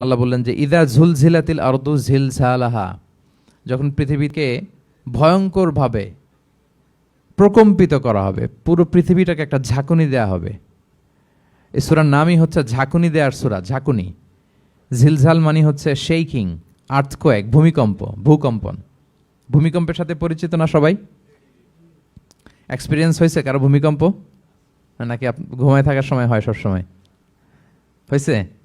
আল্লাহ বললেন যে, ইদা ঝুলঝিলাতিল আরদু ঝিলঝালাহা। যখন পৃথিবীকে ভয়ঙ্করভাবে প্রকম্পিত করা হবে, পুরো পৃথিবীটাকে একটা ঝাঁকুনি দেয়া হবে। এই সুরার নামই হচ্ছে ঝাঁকুনি দেওয়ার সুরা, ঝাঁকুনি। ঝিলঝাল মানে হচ্ছে শেইকিং আর্থকোয়েক ভূমিকম্প, ভূকম্পন। ভূমিকম্পের সাথে পরিচিত না সবাই? এক্সপিরিয়েন্স হয়েছে কারও ভূমিকম্প? নাকি ঘুমায় থাকার সময় হয় সব সময় হয়েছে?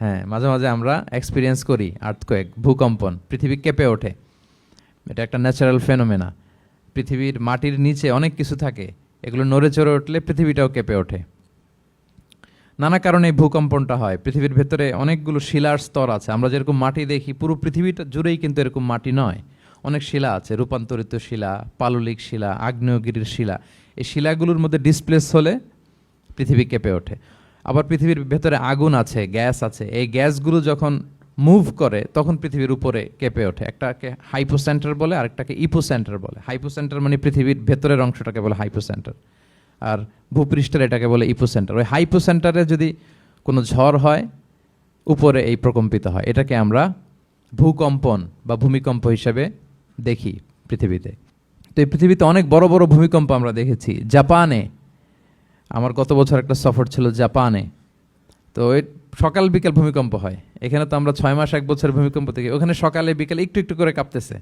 হ্যাঁ মাঝে মাঝে আমরা এক্সপিরিয়েন্স করি আর্থকোয়েক ভূকম্পন, পৃথিবী কেঁপে ওঠে। এটা একটা ন্যাচারাল ফেনোমেনা পৃথিবীর মাটির নিচে অনেক কিছু থাকে, এগুলো নড়ে চড়ে উঠলে পৃথিবীটাও কেঁপে ওঠে। নানা কারণে এই ভূকম্পনটা হয়। পৃথিবীর ভেতরে অনেকগুলো শিলার স্তর আছে। আমরা যেরকম মাটি দেখি, পুরো পৃথিবীটা জুড়েই কিন্তু এরকম মাটি নয়। অনেক শিলা আছে, রূপান্তরিত শিলা, পাললিক শিলা, আগ্নেয়গিরির শিলা। এই শিলাগুলোর মধ্যে ডিসপ্লেস হলে পৃথিবী কেঁপে ওঠে। আবার পৃথিবীর ভেতরে আগুন আছে, গ্যাস আছে। এই গ্যাসগুলো যখন মুভ করে, তখন পৃথিবীর উপরে কেঁপে ওঠে। একটাকে হাইপো সেন্টার বলে, আরেকটাকে ইপো সেন্টার বলে। হাইপো সেন্টার মানে পৃথিবীর ভেতরের অংশটাকে বলে হাইপো সেন্টার আর ভূপৃষ্ঠের এটাকে বলে ইপো সেন্টার ওই হাইপো সেন্টারে যদি কোনো ঝড় হয়, উপরে এই প্রকম্পিত হয়। এটাকে আমরা ভূকম্পন বা ভূমিকম্প হিসেবে দেখি পৃথিবীতে। তো এই পৃথিবীতে অনেক বড় বড় ভূমিকম্প আমরা দেখেছি। জাপানে আমার গত বছর একটা সফর ছিল জাপানে। তো ওই সকাল বিকাল ভূমিকম্প হয়। এখানে তো আমরা ছয় মাস এক বছর ভূমিকম্প দেখি ওখানে সকালে বিকালে একটু একটু করে কাঁপতেছে।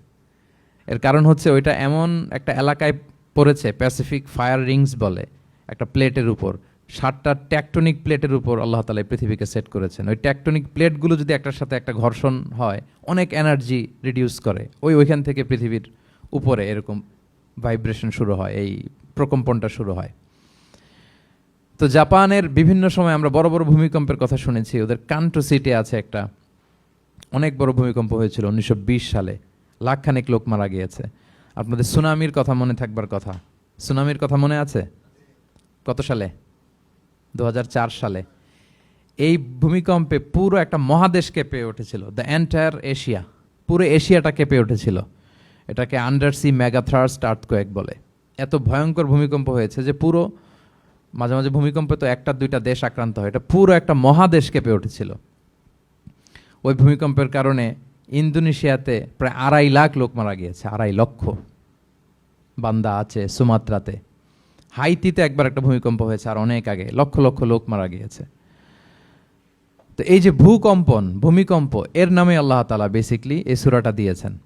এর কারণ হচ্ছে ওইটা এমন একটা এলাকায় পড়েছে প্যাসিফিক ফায়ার রিংস বলে, একটা প্লেটের উপর। সাতটা ট্যাকটনিক প্লেটের উপর আল্লাহ তালা পৃথিবীকে সেট করেছেন। ওই ট্যাকটনিক প্লেটগুলো যদি একটার সাথে একটা ঘর্ষণ হয়, অনেক এনার্জি রিডিউস করে। ওই ওইখান থেকে পৃথিবীর উপরে এরকম ভাইব্রেশন শুরু হয়, এই প্রকম্পনটা শুরু হয়। তো জাপানের বিভিন্ন সময় আমরা বড় বড় ভূমিকম্পের কথা শুনেছি। ওদের কান্টো সিটি আছে একটা। অনেক বড় ভূমিকম্প হয়েছিল উনিশশো বিশ সালে। লাখখানেক লোক মারা গিয়েছে। আপনাদের সুনামির কথা মনে থাকবার কথা। সুনামির কথা মনে আছে? কত সালে? দু হাজার চার সালে। এই ভূমিকম্পে পুরো একটা মহাদেশ কেঁপে উঠেছিল। দ্য এন্টায়ার এশিয়া পুরো এশিয়াটা কেঁপে উঠেছিল। এটাকে আন্ডার সি মেগাথ্রাস্ট আর্থকোয়েক বলে। এত ভয়ঙ্কর ভূমিকম্প হয়েছে যে পুরো মাঝে মাঝে ভূমিকম্পে তো একটা দুইটা দেশ আক্রান্ত হয়। এটা পুরো একটা মহাদেশ কেঁপে উঠেছিল। ওই ভূমিকম্পের কারণে ইন্দোনেশিয়াতে প্রায় আড়াই লাখ লোক মারা গিয়েছে, আড়াই লক্ষ। বান্দা আছে সুমাত্রাতে। হাইতিতে একবার একটা ভূমিকম্প হয়েছে আর অনেক আগে, লক্ষ লক্ষ লোক মারা গিয়েছে। তো এই যে ভূকম্পন, ভূমিকম্প, এর নামে আল্লাহ তালা বেসিকলি এই সুরাটা দিয়েছেন।